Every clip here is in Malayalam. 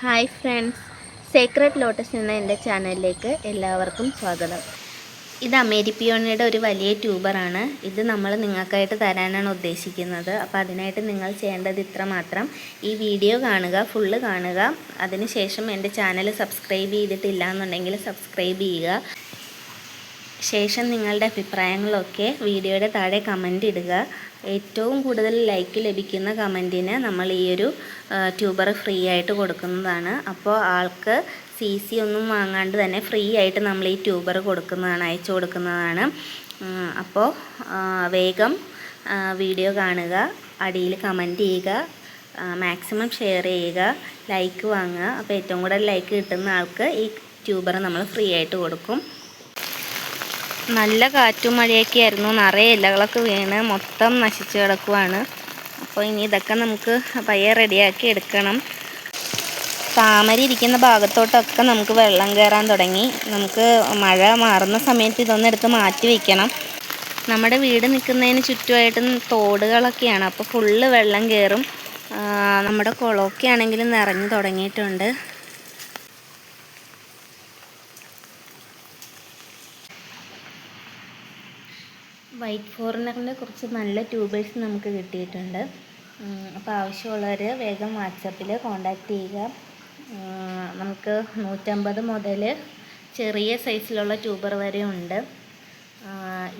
Hi friends. സീക്രട്ട് ലോട്ടസ് എന്ന എന്റെ ചാനലിലേക്ക് എല്ലാവർക്കും സ്വാഗതം. ഇത് അമേരിപ്പിയോണിയുടെ ഒരു വലിയ ട്യൂബറാണ്. ഇത് നമ്മൾ നിങ്ങൾക്കായിട്ട് തരാനാണ് ഉദ്ദേശിക്കുന്നത്. അപ്പോൾ അതിനായിട്ട് നിങ്ങൾ ചെയ്യേണ്ടത് ഇത്ര മാത്രം. ഈ വീഡിയോ കാണുക ഫുള്ള് കാണുക. അതിനുശേഷം എന്റെ ചാനൽ സബ്സ്ക്രൈബ് ചെയ്തിട്ടില്ല എന്നുണ്ടെങ്കിൽ സബ്സ്ക്രൈബ് ചെയ്യുക. ശേഷം നിങ്ങളുടെ അഭിപ്രായങ്ങളൊക്കെ വീഡിയോയുടെ താഴെ കമന്റ് ഇടുക. ഏറ്റവും കൂടുതൽ ലൈക്ക് ലഭിക്കുന്ന കമന്റിന് നമ്മൾ ഈ ഒരു ട്യൂബർ ഫ്രീ ആയിട്ട് കൊടുക്കുന്നതാണ്. അപ്പോൾ ആൾക്ക് സി സി ഒന്നും വാങ്ങാണ്ട് തന്നെ ഫ്രീ ആയിട്ട് നമ്മൾ ഈ ട്യൂബർ കൊടുക്കുന്നതാണ് അയച്ചു കൊടുക്കുന്നതാണ്. അപ്പോൾ വേഗം വീഡിയോ കാണുക അടിയിൽ കമന്റ് ചെയ്യുക മാക്സിമം ഷെയർ ചെയ്യുക ലൈക്ക് വാങ്ങുക. അപ്പോൾ ഏറ്റവും കൂടുതൽ ലൈക്ക് കിട്ടുന്ന ആൾക്ക് ഈ ട്യൂബർ നമ്മൾ ഫ്രീ ആയിട്ട് കൊടുക്കും. നല്ല കാറ്റും മഴയൊക്കെ ആയിരുന്നു. നിറയെ ഇലകളൊക്കെ വീണ് മൊത്തം നശിച്ചു കിടക്കുവാണ്. അപ്പോൾ ഇനി ഇതൊക്കെ നമുക്ക് പയ്യെ റെഡിയാക്കി എടുക്കണം. താമര ഇരിക്കുന്ന ഭാഗത്തോട്ടൊക്കെ നമുക്ക് വെള്ളം കയറാൻ തുടങ്ങി. നമുക്ക് മഴ മാറുന്ന സമയത്ത് ഇതൊന്നെടുത്ത് മാറ്റി വയ്ക്കണം നമ്മുടെ വീട് നിൽക്കുന്നതിന് ചുറ്റുമായിട്ട് തോടുകളൊക്കെയാണ്. അപ്പോൾ ഫുള്ള് വെള്ളം കയറും. നമ്മുടെ കുളമൊക്കെ ആണെങ്കിലും നിറഞ്ഞു തുടങ്ങിയിട്ടുണ്ട്. വൈറ്റ് ഫോറിനറിന്റെ കുറച്ച് നല്ല ട്യൂബേഴ്സ് നമുക്ക് കിട്ടിയിട്ടുണ്ട്. അപ്പോൾ ആവശ്യമുള്ളവർ വേഗം വാട്സപ്പിൽ കോണ്ടാക്റ്റ് ചെയ്യുക. നമുക്ക് നൂറ്റമ്പത് മുതൽ ചെറിയ സൈസിലുള്ള ട്യൂബർ വരെ ഉണ്ട്.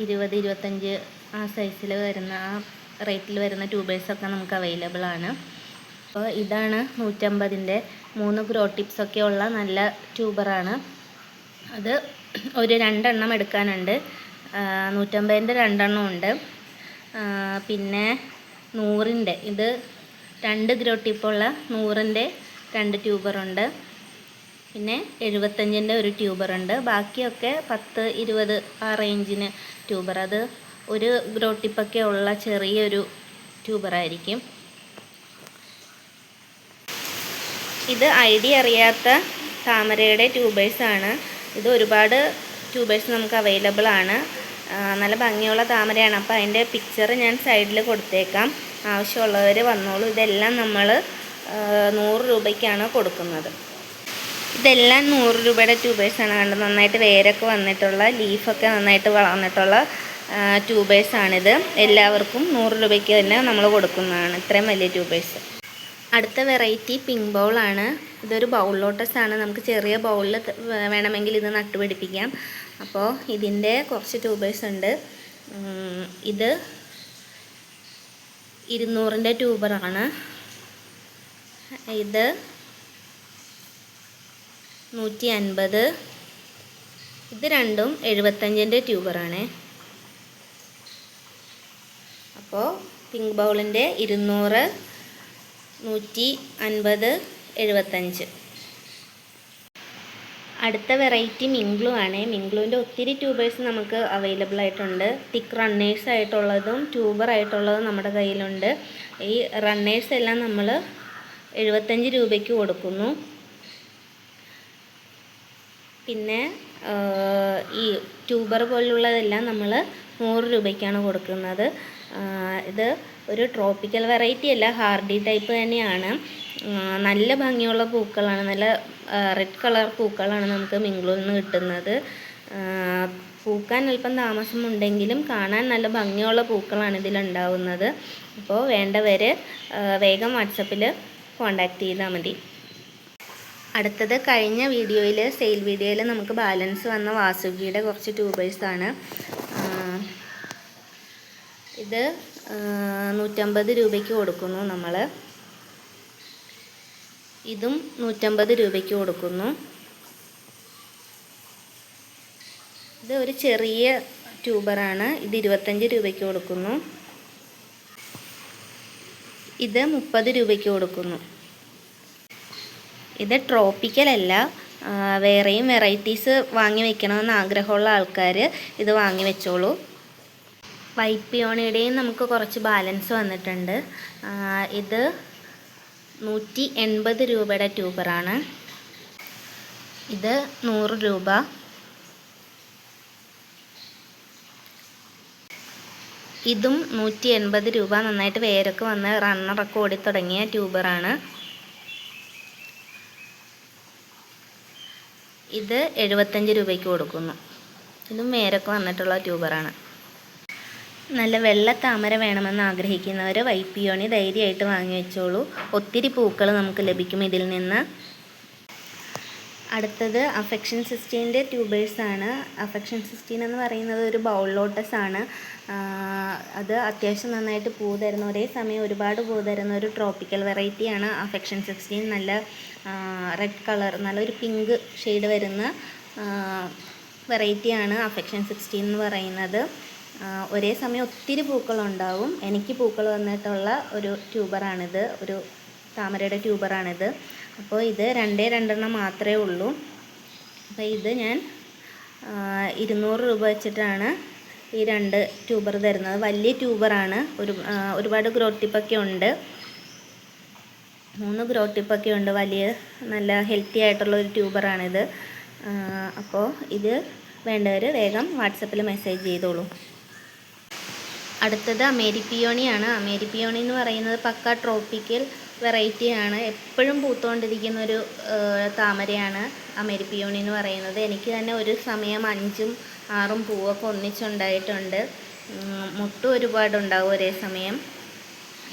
ഇരുപത് ഇരുപത്തഞ്ച് ആ സൈസിൽ വരുന്ന ആ റേറ്റിൽ വരുന്ന ട്യൂബേഴ്സൊക്കെ നമുക്ക് അവൈലബിൾ ആണ്. അപ്പോൾ ഇതാണ് നൂറ്റമ്പതിന്റെ മൂന്ന് ഗ്രോ ടിപ്സൊക്കെ ഉള്ള നല്ല ട്യൂബറാണ്. അത് ഒരു രണ്ടെണ്ണം എടുക്കാനുണ്ട്. നൂറ്റമ്പതിന്റെ രണ്ടെണ്ണം ഉണ്ട്. പിന്നെ നൂറിന്റെ ഇത് രണ്ട് ഗ്രോ ടിപ്പുള്ള നൂറിന്റെ രണ്ട് ട്യൂബറുണ്ട്. പിന്നെ എഴുപത്തഞ്ചിന്റെ ഒരു ട്യൂബറുണ്ട്. ബാക്കിയൊക്കെ പത്ത് ഇരുപത് ആ റേഞ്ചിന് ട്യൂബർ. അത് ഒരു ഗ്രോ ടിപ്പൊക്കെ ഉള്ള ചെറിയൊരു ട്യൂബറായിരിക്കും. ഇത് ഐഡിയ അറിയാത്ത താമരയുടെ ട്യൂബേഴ്സാണ്. ഇത് ഒരുപാട് ട്യൂബേഴ്സ് നമുക്ക് അവൈലബിൾ ആണ് നല്ല ഭംഗിയുള്ള താമരയാണ്. അപ്പോൾ അതിന്റെ പിക്ചർ ഞാൻ സൈഡിൽ കൊടുത്തേക്കാം. ആവശ്യമുള്ളവർ വന്നോളൂ. ഇതെല്ലാം നമ്മൾ നൂറ് രൂപയ്ക്കാണ് കൊടുക്കുന്നത്. ഇതെല്ലാം നൂറ് രൂപയുടെ ട്യൂബേഴ്സാണ് കണ്ടത് നന്നായിട്ട് വേരൊക്കെ വന്നിട്ടുള്ള ലീഫൊക്കെ നന്നായിട്ട് വളർന്നിട്ടുള്ള ട്യൂബേഴ്സാണിത് എല്ലാവർക്കും നൂറ് രൂപയ്ക്ക് തന്നെ നമ്മൾ കൊടുക്കുന്നതാണ്. ഇത്രയും വലിയ ട്യൂബേഴ്സ് അടുത്ത വെറൈറ്റി പിങ്ക് ബൗളാണ് ഇതൊരു ബൗൾ ലോട്ടസ് ആണ്. നമുക്ക് ചെറിയ ബൗളിൽ വേണമെങ്കിൽ ഇത് നട്ടുപിടിപ്പിക്കാം. അപ്പോൾ ഇതിന്റെ കുറച്ച് ട്യൂബേഴ്സ് ഉണ്ട്. ഇത് ഇരുന്നൂറിന്റെ ട്യൂബറാണ് ഇത് നൂറ്റി അൻപത് ഇത് രണ്ടും എഴുപത്തഞ്ചിന്റെ ട്യൂബറാണ് അപ്പോൾ പിങ്ക് ബൗളിന്റെ ഇരുന്നൂറ് നൂറ്റി അൻപത് എഴുപത്തഞ്ച്. അടുത്ത വെറൈറ്റി മിംഗ്ലു ആണ്. മിംഗ്ലുവിന്റെ ഒത്തിരി ട്യൂബേഴ്സ് നമുക്ക് അവൈലബിൾ ആയിട്ടുണ്ട്. തിക്ക് റണ്ണേഴ്സ് ആയിട്ടുള്ളതും ട്യൂബർ ആയിട്ടുള്ളതും നമ്മുടെ കയ്യിലുണ്ട്. ഈ റണ്ണേഴ്സ് എല്ലാം നമ്മൾ എഴുപത്തഞ്ച് രൂപയ്ക്ക് കൊടുക്കുന്നു. പിന്നെ ഈ ട്യൂബർ പോലുള്ളതെല്ലാം നമ്മൾ നൂറ് രൂപയ്ക്കാണ് കൊടുക്കുന്നത്. ഇത് ഒരു ട്രോപ്പിക്കൽ വെറൈറ്റി അല്ല ഹാർഡി ടൈപ്പ് തന്നെയാണ്. നല്ല ഭംഗിയുള്ള പൂക്കളാണ്. നല്ല റെഡ് കളർ പൂക്കളാണ് നമുക്ക് മിംഗ്ലൂരിൽ നിന്ന് കിട്ടുന്നത്. പൂക്കാൻ അല്പം താമസമുണ്ടെങ്കിലും കാണാൻ നല്ല ഭംഗിയുള്ള പൂക്കളാണ് ഇതിലുണ്ടാവുന്നത് അപ്പോൾ വേണ്ടവർ വേഗം വാട്സപ്പിൽ കോണ്ടാക്ട് ചെയ്താൽ മതി. അടുത്തത് കഴിഞ്ഞ വീഡിയോയിൽ സെയിൽ വീഡിയോയിൽ നമുക്ക് ബാലൻസ് വന്ന വാസുകിയുടെ കുറച്ച് ട്യൂബേഴ്സാണ് ഇത് നൂറ്റമ്പത് രൂപയ്ക്ക് കൊടുക്കുന്നു നമ്മൾ ഇതും നൂറ്റമ്പത് രൂപയ്ക്ക് കൊടുക്കുന്നു. ഇത് ഒരു ചെറിയ ട്യൂബറാണ്. ഇത് ഇരുപത്തഞ്ച് രൂപയ്ക്ക് കൊടുക്കുന്നു. ഇത് മുപ്പത് രൂപയ്ക്ക് കൊടുക്കുന്നു. ഇത് ട്രോപ്പിക്കൽ അല്ല. വേറെയും വെറൈറ്റീസ് വാങ്ങി വെക്കണമെന്ന് ആഗ്രഹമുള്ള ആൾക്കാർ ഇത് വാങ്ങി വെച്ചോളൂ. വൈറ്റ് നമുക്ക് കുറച്ച് ബാലൻസ് വന്നിട്ടുണ്ട്. ഇത് നൂറ്റി എൺപത് രൂപയുടെ ട്യൂബറാണ്. ഇത് നൂറ് രൂപ. ഇതും നൂറ്റി എൺപത് രൂപ. നന്നായിട്ട് വേരൊക്കെ വന്ന് റണ്ണറൊക്കെ ഓടിത്തുടങ്ങിയ ട്യൂബറാണ്. ഇത് എഴുപത്തഞ്ച് രൂപയ്ക്ക് കൊടുക്കുന്നു. ഇതും വേരൊക്കെ വന്നിട്ടുള്ള ട്യൂബറാണ്. നല്ല വെള്ള താമര വേണമെന്ന് ആഗ്രഹിക്കുന്നവർ വൈപ്പിയോണി ധൈര്യമായിട്ട് വാങ്ങി വെച്ചോളൂ. ഒത്തിരി പൂക്കൾ നമുക്ക് ലഭിക്കും ഇതിൽ നിന്ന്. അടുത്തത് അഫെക്ഷൻ സിസ്റ്റീന്റെ ട്യൂബേഴ്സാണ് അഫെക്ഷൻ സിസ്റ്റീൻ എന്ന് പറയുന്നത് ഒരു ബൗൾ ലോട്ടസ് ആണ്. അത് അത്യാവശ്യം നന്നായിട്ട് പൂ തരുന്ന ഒരേ സമയം ഒരുപാട് പൂ തരുന്ന ഒരു ട്രോപ്പിക്കൽ വെറൈറ്റിയാണ് അഫെക്ഷൻ സിക്സ്റ്റീൻ നല്ല റെഡ് കളർ നല്ലൊരു പിങ്ക് ഷെയ്ഡ് വരുന്ന വെറൈറ്റിയാണ് അഫെക്ഷൻ സിക്സ്റ്റീൻ എന്ന് പറയുന്നത്. ഒരേ സമയം ഒത്തിരി പൂക്കളുണ്ടാവും എനിക്ക് പൂക്കൾ വന്നിട്ടുള്ള ഒരു ട്യൂബറാണിത്. ഒരു താമരയുടെ ട്യൂബറാണിത്. അപ്പോൾ ഇത് രണ്ടേ രണ്ടെണ്ണം മാത്രമേ ഉള്ളൂ. അപ്പോൾ ഇത് ഞാൻ ഇരുന്നൂറ് രൂപ വെച്ചിട്ടാണ് ഈ രണ്ട് ട്യൂബർ തരുന്നത്. വലിയ ട്യൂബറാണ്. ഒരു ഒരുപാട് ഗ്രോത്ത് ടിപ്പൊക്കെ ഉണ്ട്. മൂന്ന് ഗ്രോത്ത് ടിപ്പൊക്കെ ഉണ്ട്. വലിയ നല്ല ഹെൽത്തി ആയിട്ടുള്ള ഒരു ട്യൂബറാണിത്. അപ്പോൾ ഇത് വേണ്ടവർ വേഗം വാട്സപ്പിൽ മെസ്സേജ് ചെയ്തോളൂ. അടുത്തത് അമേരിപ്പിയോണിയാണ്. അമേരിപ്പിയോണി എന്ന് പറയുന്നത് പക്ക ട്രോപ്പിക്കൽ വെറൈറ്റിയാണ്. എപ്പോഴും പൂത്തുകൊണ്ടിരിക്കുന്ന ഒരു താമരയാണ് അമേരിപ്പിയോണി എന്ന് പറയുന്നത്. എനിക്ക് തന്നെ ഒരു സമയം അഞ്ചും ആറും പൂവൊക്കെ ഒന്നിച്ചുണ്ടായിട്ടുണ്ട്. മുട്ടും ഒരുപാടുണ്ടാവും ഒരേ സമയം.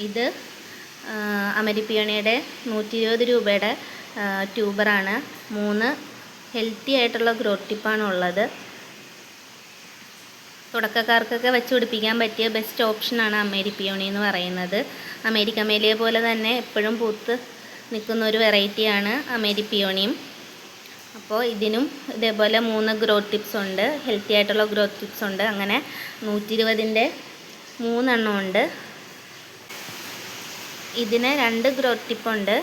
ഇത് അമരിപ്പിയോണിയുടെ നൂറ്റി ഇരുപത് രൂപയുടെ ട്യൂബറാണ്. മൂന്ന് ഹെൽത്തി ആയിട്ടുള്ള ടിപ്പാണ് ഉള്ളത്. തുടക്കക്കാർക്കൊക്കെ വെച്ച് പിടിപ്പിക്കാൻ പറ്റിയ ബെസ്റ്റ് ഓപ്ഷനാണ് അമേരിപ്പിയോണി എന്ന് പറയുന്നത്. അമേരിക്ക അമേരിക്കമേലിയ പോലെ തന്നെ എപ്പോഴും പൂത്ത് നിൽക്കുന്ന ഒരു വെറൈറ്റിയാണ് അമേരിപ്പിയോണിയും അപ്പോൾ ഇതിനും ഇതേപോലെ മൂന്ന് ഗ്രോത്ത് ടിപ്സ് ഉണ്ട്. ഹെൽത്തി ആയിട്ടുള്ള ഗ്രോത്ത് ടിപ്സ് ഉണ്ട്. അങ്ങനെ നൂറ്റി ഇരുപതിന്റെ മൂന്നെണ്ണം ഉണ്ട്. ഇതിന് രണ്ട് ഗ്രോത്ത് ടിപ്പുണ്ട്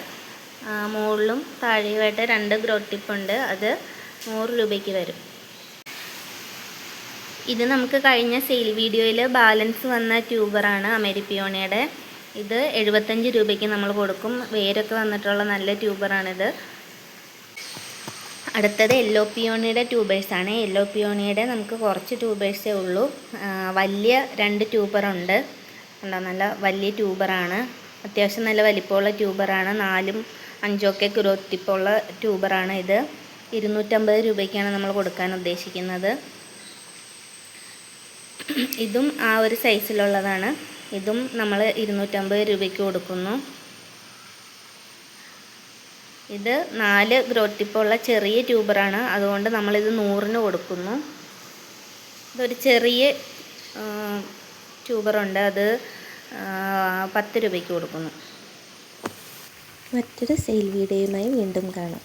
മുകളിലും താഴെയുമായിട്ട് രണ്ട് ഗ്രോത്ത് ടിപ്പുണ്ട് അത് നൂറ് രൂപയ്ക്ക് വരും. ഇത് നമുക്ക് കഴിഞ്ഞ സെയിൽ വീഡിയോയിൽ ബാലൻസ് വന്ന ട്യൂബറാണ് അമേരിപ്പിയോണയുടെ. ഇത് എഴുപത്തഞ്ച് രൂപയ്ക്ക് നമ്മൾ കൊടുക്കും. വേരൊക്കെ വന്നിട്ടുള്ള നല്ല ട്യൂബറാണിത് അടുത്തത് യെല്ലോ പിയോണിയുടെ ട്യൂബേഴ്സാണ് യെല്ലോ പിയോണിയുടെ നമുക്ക് കുറച്ച് ട്യൂബേഴ്സേ ഉള്ളൂ. വലിയ രണ്ട് ട്യൂബറുണ്ട് ഉണ്ടോ. നല്ല വലിയ ട്യൂബറാണ് അത്യാവശ്യം നല്ല വലിപ്പമുള്ള ട്യൂബറാണ് നാലും അഞ്ചൊക്കെ ഗ്രോത്തിപ്പുള്ള ട്യൂബറാണ് ഇത്. ഇരുന്നൂറ്റമ്പത് രൂപയ്ക്കാണ് നമ്മൾ കൊടുക്കാൻ ഉദ്ദേശിക്കുന്നത്. ഇതും ആ ഒരു സൈസിലുള്ളതാണ്. ഇതും നമ്മൾ ഇരുന്നൂറ്റമ്പത് രൂപയ്ക്ക് കൊടുക്കുന്നു. ഇത് നാല് ഗ്രോട്ടിപ്പുള്ള ചെറിയ ട്യൂബറാണ്. അതുകൊണ്ട് നമ്മളിത് നൂറിന് കൊടുക്കുന്നു. ഇതൊരു ചെറിയ ട്യൂബറുണ്ട്. അത് പത്ത് രൂപയ്ക്ക് കൊടുക്കുന്നു. മറ്റൊരു സെയിൽ വീഡിയോയുമായി വീണ്ടും കാണാം.